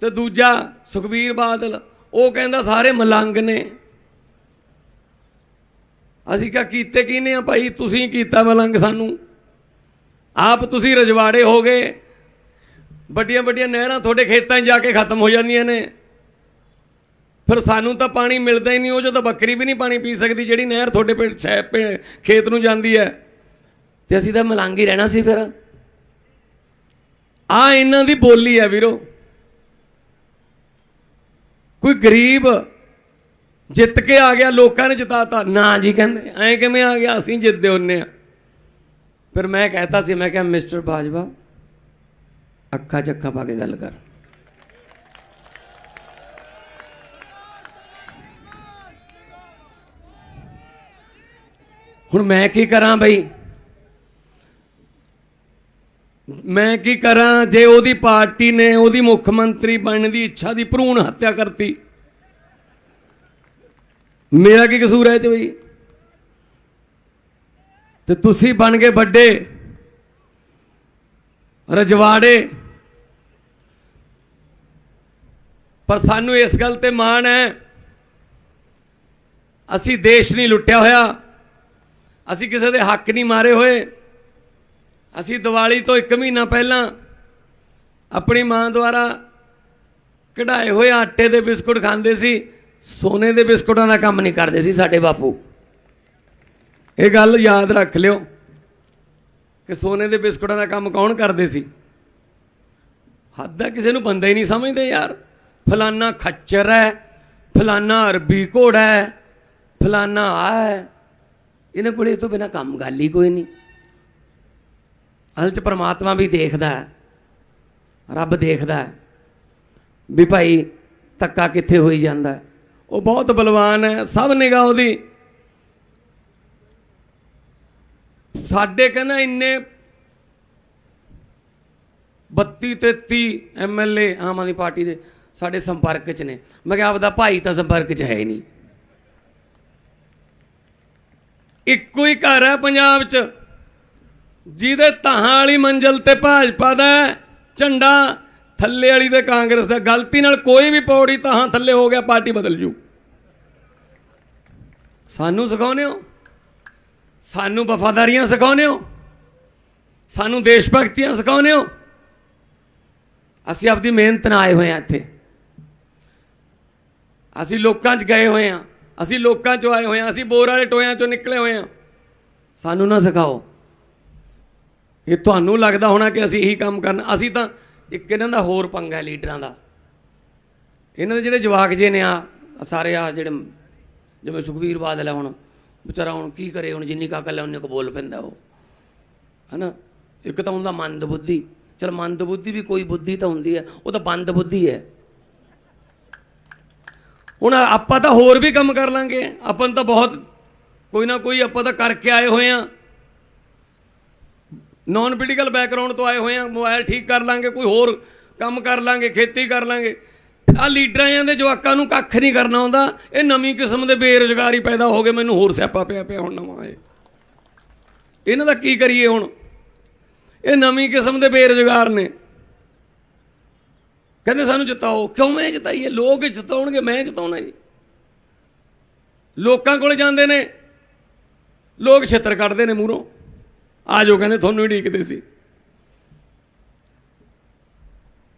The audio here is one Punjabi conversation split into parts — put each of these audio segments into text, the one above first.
ਤੇ ਦੂਜਾ ਸੁਖਬੀਰ ਬਾਦਲ, ਉਹ ਕਹਿੰਦਾ ਸਾਰੇ ਮਲੰਗ ਨੇ। ਅਸੀਂ ਕਿਹਾ, ਕੀਤੇ ਕੀਨੇ ਆ ਭਾਈ? ਤੁਸੀਂ ਕੀਤਾ ਮਲੰਗ ਸਾਨੂੰ। ਆਪ ਤੁਸੀਂ ਰਜਵਾੜੇ ਹੋ ਗਏ। ਵੱਡੀਆਂ ਵੱਡੀਆਂ ਨਹਿਰਾਂ ਤੁਹਾਡੇ ਖੇਤਾਂ 'ਚ ਜਾ ਕੇ ਖਤਮ ਹੋ ਜਾਂਦੀਆਂ ਨੇ। ਫਿਰ ਸਾਨੂੰ ਤਾਂ ਪਾਣੀ ਮਿਲਦਾ ਹੀ ਨਹੀਂ, ਉਹ ਜਦੋਂ ਬੱਕਰੀ ਵੀ ਨਹੀਂ ਪਾਣੀ ਪੀ ਸਕਦੀ, ਜਿਹੜੀ ਨਹਿਰ ਤੁਹਾਡੇ ਪਿੰਡ ਪਿੰ- ਖੇਤ ਨੂੰ ਜਾਂਦੀ ਹੈ। ਤੇ ਅਸੀਂ ਤਾਂ ਮਲੰਗ ਹੀ ਰਹਿਣਾ ਸੀ ਫਿਰ। ਆ ਇਹਨਾਂ ਦੀ ਬੋਲੀ ਹੈ ਵੀਰੋ। ਕੋਈ ਗਰੀਬ ਜਿੱਤ ਕੇ ਆ ਗਿਆ, ਲੋਕਾਂ ਨੇ ਜਿਤਾਤਾ। ਨਾ ਜੀ ਕਹਿੰਦੇ, ਐਂ ਕਿਵੇਂ ਆ ਗਿਆ? ਅਸੀਂ ਜਿੱਤਦੇ ਹੁੰਨੇ ਆ। ਫਿਰ ਮੈਂ ਕਹਿਤਾ ਸੀ, ਮੈਂ ਕਿਹਾ, ਮਿਸਟਰ ਬਾਜਵਾ, ਅੱਖਾਂ ਚੱਖਾਂ ਪਾ ਕੇ ਗੱਲ ਕਰ। ਹੁਣ ਮੈਂ ਕੀ ਕਰਾਂ ਬਈ? ਮੈਂ ਕੀ ਕਰਾਂ ਜੇ ਉਹਦੀ ਪਾਰਟੀ ਨੇ ਉਹਦੀ ਮੁੱਖ ਮੰਤਰੀ ਬਣਨ ਦੀ ਇੱਛਾ ਦੀ ਭਰੂਣ ਹੱਤਿਆ ਕਰਤੀ? ਮੇਰਾ ਕੀ ਕਸੂਰ ਹੈ ਚ ਬਈ? ਤੇ ਤੁਸੀਂ ਬਣ ਗਏ ਵੱਡੇ, ਰਜਵਾੜੇ। ਪਰ ਸਾਨੂੰ ਇਸ ਗੱਲ ਤੇ ਮਾਣ ਹੈ, ਅਸੀਂ ਦੇਸ਼ ਨਹੀਂ ਲੁੱਟਿਆ ਹੋਇਆ, ਅਸੀਂ ਕਿਸੇ ਦੇ ਹੱਕ ਨਹੀਂ ਮਾਰੇ ਹੋਏ। ਅਸੀਂ ਦੀਵਾਲੀ ਤੋਂ 1 ਮਹੀਨਾ ਪਹਿਲਾਂ ਆਪਣੀ ਮਾਂ ਦੁਆਰਾ ਕਢਾਏ ਹੋਏ ਆਟੇ ਦੇ ਬਿਸਕੁਟ ਖਾਂਦੇ ਸੀ, ਸੋਨੇ ਦੇ ਬਿਸਕੁਟਾਂ ਦਾ ਕੰਮ ਨਹੀਂ ਕਰਦੇ ਸੀ ਸਾਡੇ ਬਾਪੂ। ਇਹ ਗੱਲ ਯਾਦ ਰੱਖ ਲਿਓ ਕਿ ਸੋਨੇ ਦੇ ਬਿਸਕੁਟਾਂ ਦਾ ਕੰਮ ਕੌਣ ਕਰਦੇ ਸੀ? ਹੱਦ ਹੈ, ਕਿਸੇ ਨੂੰ ਬੰਦਾ ਹੀ ਨਹੀਂ ਸਮਝਦੇ ਯਾਰ। ਫਲਾਨਾ ਖੱਚਰ ਹੈ, ਫਲਾਨਾ ਅਰਬੀ ਘੋੜਾ ਹੈ, ਫਲਾਨਾ ਆ ਹੈ। ਇਹਨਾਂ ਕੋਲੇ ਇਹ ਤੋਂ ਬਿਨਾ ਕੰਮ ਗੱਲ ਹੀ ਕੋਈ ਨਹੀਂ। ਅਸਲ ਚ ਪਰਮਾਤਮਾ ਵੀ ਦੇਖਦਾ ਹੈ, ਰੱਬ ਦੇਖਦਾ ਹੈ ਵੀ ਭਾਈ ਤੱਕਾ ਕਿੱਥੇ ਹੋਈ ਜਾਂਦਾ ਉਹ ਬਹੁਤ ਬਲਵਾਨ ਹੈ, ਸਭ ਨਿਗਾਹ ਉਹਦੀ। ਸਾਡੇ ਕਹਿੰਦਾ ਇੰਨੇ 32 33 ਐਮਐਲਏ ਆਮ ਆਦਮੀ ਪਾਰਟੀ ਦੇ ਸਾਡੇ ਸੰਪਰਕ 'ਚ ਨੇ। ਮੈਂ ਕਿਹਾ ਆਪਦਾ ਭਾਈ ਤਾਂ ਸੰਪਰਕ 'ਚ ਹੈ ਹੀ ਨਹੀਂ। ਇੱਕੋ ਹੀ ਘਰ ਹੈ ਪੰਜਾਬ 'ਚ। ਜਿਹਦੇ ਤਾਹਾਂ ਵਾਲੀ ਮੰਜ਼ਲ ਤੇ ਭਾਜਪਾ ਦਾ ਝੰਡਾ ਥੱਲੇ ਵਾਲੀ ਤੇ ਕਾਂਗਰਸ ਦਾ ਗਲਤੀ ਨਾਲ ਕੋਈ ਵੀ ਪੌੜੀ ਤਾਹਾਂ ਥੱਲੇ ਹੋ ਗਿਆ, ਪਾਰਟੀ ਬਦਲ ਜੂ। ਸਾਨੂੰ ਸਿਖਾਉਂਦੇ ਹੋ? ਸਾਨੂੰ ਵਫਾਦਾਰੀਆਂ ਸਿਖਾਉਂਦੇ ਹੋ? ਸਾਨੂੰ ਦੇਸ਼ ਭਗਤੀਆਂ ਸਿਖਾਉਂਦੇ ਹੋ? ਅਸੀਂ ਆਪਦੀ ਮਿਹਨਤ ਨਾਲ ਆਏ ਹੋਏ ਆ ਇੱਥੇ। ਅਸੀਂ ਲੋਕਾਂ 'ਚ ਗਏ ਹੋਏ ਆ ਅਸੀਂ ਲੋਕਾਂ 'ਚੋਂ ਆਏ ਹੋਏ ਆ ਅਸੀਂ ਬੋਰ ਵਾਲੇ ਟੋਇਆਂ 'ਚੋਂ ਨਿਕਲੇ ਹੋਏ ਆ ਸਾਨੂੰ ਨਾ ਸਿਖਾਓ। ਇਹ ਤੁਹਾਨੂੰ ਲੱਗਦਾ ਹੋਣਾ ਕਿ ਅਸੀਂ ਇਹੀ ਕੰਮ ਕਰਨ, ਅਸੀਂ ਤਾਂ ਇੱਕ ਇਹਨਾਂ ਦਾ ਹੋਰ ਪੰਗਾ ਹੈ ਲੀਡਰਾਂ ਦਾ। ਇਹਨਾਂ ਦੇ ਜਿਹੜੇ ਜਵਾਕ ਜੇ ਨੇ ਆ ਸਾਰੇ ਆ ਜਿਹੜੇ ਜਿਵੇਂ ਸੁਖਵੀਰ ਬਾਦਲ ਹੈ ਹੁਣ, ਵਿਚਾਰਾ ਹੁਣ ਕੀ ਕਰੇ, ਹੁਣ ਜਿੰਨੀ ਕਾ ਅਕਲ ਹੈ ਉਹਨੇ ਕੋ ਬੋਲ ਪੈਂਦਾ ਉਹ। ਹਨਾ? ਇੱਕ ਤਾਂ ਹੁੰਦਾ ਮੰਦ ਬੁੱਧੀ। ਚਲ ਮੰਦ ਬੁੱਧੀ ਵੀ ਕੋਈ ਬੁੱਧੀ ਤਾਂ ਹੁੰਦੀ ਹੈ, ਉਹ ਤਾਂ ਬੰਦ ਬੁੱਧੀ ਹੈ। ਹੁਣ ਆਪਾਂ ਤਾਂ ਹੋਰ ਵੀ ਕੰਮ ਕਰ ਲਾਂਗੇ, ਆਪਾਂ ਨੂੰ ਤਾਂ ਬਹੁਤ ਕੋਈ ਨਾ ਕੋਈ ਆਪਾਂ ਤਾਂ ਕਰਕੇ ਆਏ ਹੋਏ ਆ। ਨਾਨ ਪੋਲੀਟੀਕਲ ਬੈਕਗ੍ਰਾਉਂਡ ਤੋਂ ਆਏ ਹੋਏ ਆ ਮੋਬਾਈਲ ਠੀਕ ਕਰ ਲਾਂਗੇ, ਕੋਈ ਹੋਰ ਕੰਮ ਕਰ ਲਾਂਗੇ, ਖੇਤੀ ਕਰ ਲਾਂਗੇ। ਆ ਲੀਡਰਾਂ ਦੇ ਜਵਾਕਾਂ ਨੂੰ ਕੱਖ ਨਹੀਂ ਕਰਨਾ ਆਉਂਦਾ। ਇਹ ਨਵੀਂ ਕਿਸਮ ਦੇ ਬੇਰੁਜ਼ਗਾਰੀ ਪੈਦਾ ਹੋ ਗਏ, ਮੈਨੂੰ ਹੋਰ ਸਿਆਪਾ ਪਿਆ ਪਿਆ ਹੁਣ ਨਵਾਂ ਇਹ। ਇਹਨਾਂ ਦਾ ਕੀ ਕਰੀਏ ਹੁਣ? ਇਹ ਨਵੀਂ ਕਿਸਮ ਦੇ ਬੇਰੁਜ਼ਗਾਰ ਨੇ। ਕਹਿੰਦੇ ਸਾਨੂੰ ਜਿਤਾਓ। ਕਿਉਂ ਮੈਂ ਜਿਤਾਈਏ? ਲੋਕ ਜਿਤਾਉਣਗੇ, ਮੈਂ ਜਿਤਾਉਣਾ ਜੀ। ਲੋਕਾਂ ਕੋਲ ਜਾਂਦੇ ਨੇ। ਲੋਕ ਛਿੱਤਰ ਕੱਢਦੇ ਨੇ ਮੂਹਰੋਂ। ਆ ਜੋ ਕਹਿੰਦੇ ਤੁਹਾਨੂੰ ਹੀ ਢੀਕਦੇ ਸੀ।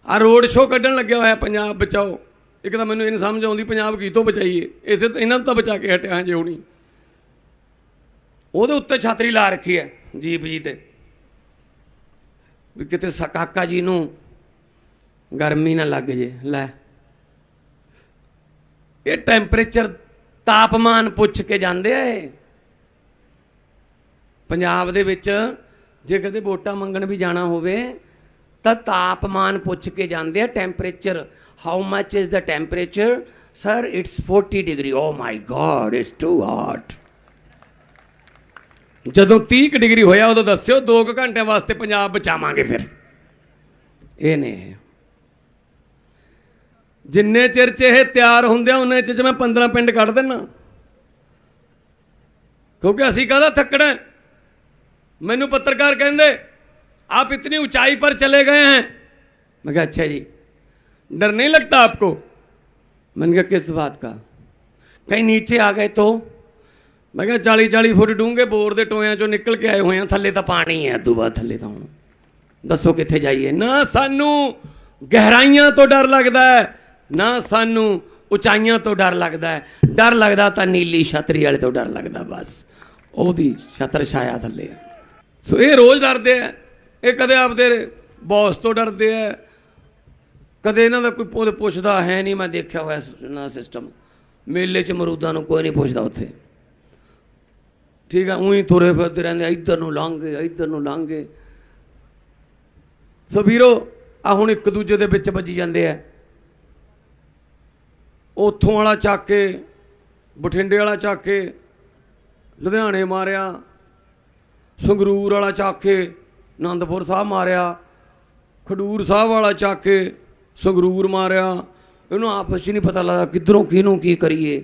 ਆ ਰੋਡ ਸ਼ੋਅ ਕੱਢਣ ਲੱਗਿਆ ਹੋਇਆ ਪੰਜਾਬ, ਬਚਾਓ। ਇੱਕ ਤਾਂ ਮੈਨੂੰ ਇਹ ਨਹੀਂ ਸਮਝ ਆਉਂਦੀ ਪੰਜਾਬ ਕੀ ਤੋਂ ਬਚਾਈਏ। ਇਸੇ ਇਹਨਾਂ ਨੂੰ ਤਾਂ ਬਚਾ ਕੇ ਹਟਿਆ ਜੇ ਹੋਣੀ। ਉਹਦੇ ਉੱਤੇ ਛਾਤਰੀ ਲਾ ਰੱਖੀ ਹੈ ਜੀਪ ਜੀ ਤੇ। ਵੀ ਕਿਤੇ ਸਕਾਕਾ ਜੀ ਨੂੰ ਗਰਮੀ ਨਾ ਲੱਗ ਜੇ, ਲੈ। ਇਹ ਟੈਂਪਰੇਚਰ ਤਾਪਮਾਨ ਪੁੱਛ ਕੇ ਜਾਂਦੇ ਆ ਇਹ। ਪੰਜਾਬ ਦੇ ਵਿੱਚ ਜੇ ਕਦੇ ਵੋਟਾਂ ਮੰਗਣ ਵੀ ਜਾਣਾ ਹੋਵੇ, ਤਾਂ ਤਾਪਮਾਨ ਪੁੱਛ ਕੇ ਜਾਂਦੇ ਆ temperature how much is the temperature sir it's 40 degree oh my God it's too hot ਜਦੋਂ 30 ਕੁ ਡਿਗਰੀ ਹੋਇਆ, ਉਦੋਂ ਦੱਸਿਓ 2 ਘੰਟਿਆਂ ਵਾਸਤੇ ਪੰਜਾਬ ਬਚਾਵਾਂਗੇ ਫਿਰ। ਇਹ ਨੇ। ਜਿੰਨੇ ਚਿਰ ਚ ਇਹ ਤਿਆਰ ਹੁੰਦੇ ਆ, ਉਹਨੇ ਚਿਰ ਚ ਮੈਂ 15 ਪਿੰਡ ਕੱਢ ਦੇਣਾ ਕਿਉਂਕਿ ਅਸੀਂ ਕਾਹਦਾ ਥੱਕਣਾ? ਮੈਨੂੰ ਪੱਤਰਕਾਰ ਕਹਿੰਦੇ ਆਪ ਇਤਨੀ ਉਚਾਈ ਪਰ ਚਲੇ ਗਏ हैं मैं कहा अच्छा जी डर नहीं लगता आपको मैंने कहा किस बात का कहीं नीचे आ गए तो ਮੈਂ ਕਿਹਾ 40 40 ਫੁੱਟ ਡੂੰਘੇ ਬੋਰ ਦੇ ਟੋਇਆਂ ਚੋਂ ਨਿਕਲ ਕੇ ਆਏ ਹੋਏ ਆ ਥੱਲੇ ਤਾਂ ਪਾਣੀ ਹੈ ਤੋਂ ਬਾਅਦ ਥੱਲੇ ਤਾਂ ਹੁਣ ਦੱਸੋ ਕਿੱਥੇ ਜਾਈਏ ਨਾ ਸਾਨੂੰ ਗਹਿਰਾਈਆਂ ਤੋਂ ਡਰ ਲੱਗਦਾ ਹੈ ਨਾ ਸਾਨੂੰ ਉਚਾਈਆਂ ਤੋਂ ਡਰ ਲੱਗਦਾ ਹੈ ਡਰ ਲੱਗਦਾ ਤਾਂ ਨੀਲੀ ਛਤਰੀ ਵਾਲੇ ਤੋਂ ਡਰ ਲੱਗਦਾ ਬਸ ਉਹਦੀ ਛਤਰ ਛਾਇਆ ਥੱਲੇ ਹੈ ਸੋ ਇਹ ਰੋਜ਼ ਡਰਦੇ ਆ। ਇਹ ਕਦੇ ਆਪਦੇ ਬੌਸ ਤੋਂ ਡਰਦੇ ਆ। ਕਦੇ ਇਹਨਾਂ ਦਾ ਕੋਈ ਪੁੱਛ- ਪੁੱਛਦਾ ਹੈ ਨਹੀਂ, ਮੈਂ ਦੇਖਿਆ ਹੋਇਆ ਨਾ ਸਿਸਟਮ ਮੇਲੇ 'ਚ ਮਰੂਦਾਂ ਨੂੰ ਕੋਈ ਨਹੀਂ ਪੁੱਛਦਾ ਉੱਥੇ। ਠੀਕ ਆ, ਉਹੀ ਤੁਰੇ ਫਿਰਦੇ ਰਹਿੰਦੇ ਇੱਧਰ ਨੂੰ ਲੰਘੇ ਇੱਧਰ ਨੂੰ ਲੰਘੇ ਸੋ ਵੀਰੋ ਆ ਹੁਣ ਇੱਕ ਦੂਜੇ ਦੇ ਵਿੱਚ ਵੱਜੀ ਜਾਂਦੇ ਆ। ਉੱਥੋਂ ਵਾਲਾ ਚੱਕ ਕੇ, ਬਠਿੰਡੇ ਵਾਲਾ ਚੱਕ ਕੇ, ਲੁਧਿਆਣੇ ਮਾਰਿਆ। ਸੰਗਰੂਰ ਵਾਲਾ ਚੱਕ ਕੇ ਆਨੰਦਪੁਰ ਸਾਹਿਬ ਮਾਰਿਆ, ਖਡੂਰ ਸਾਹਿਬ ਵਾਲਾ ਚੱਕ ਕੇ ਸੰਗਰੂਰ ਮਾਰਿਆ। ਇਹਨੂੰ ਆਪਸ 'ਚ ਨਹੀਂ ਪਤਾ ਲੱਗਦਾ ਕਿੱਧਰੋਂ ਕਿਹਨੂੰ ਕੀ ਕਰੀਏ।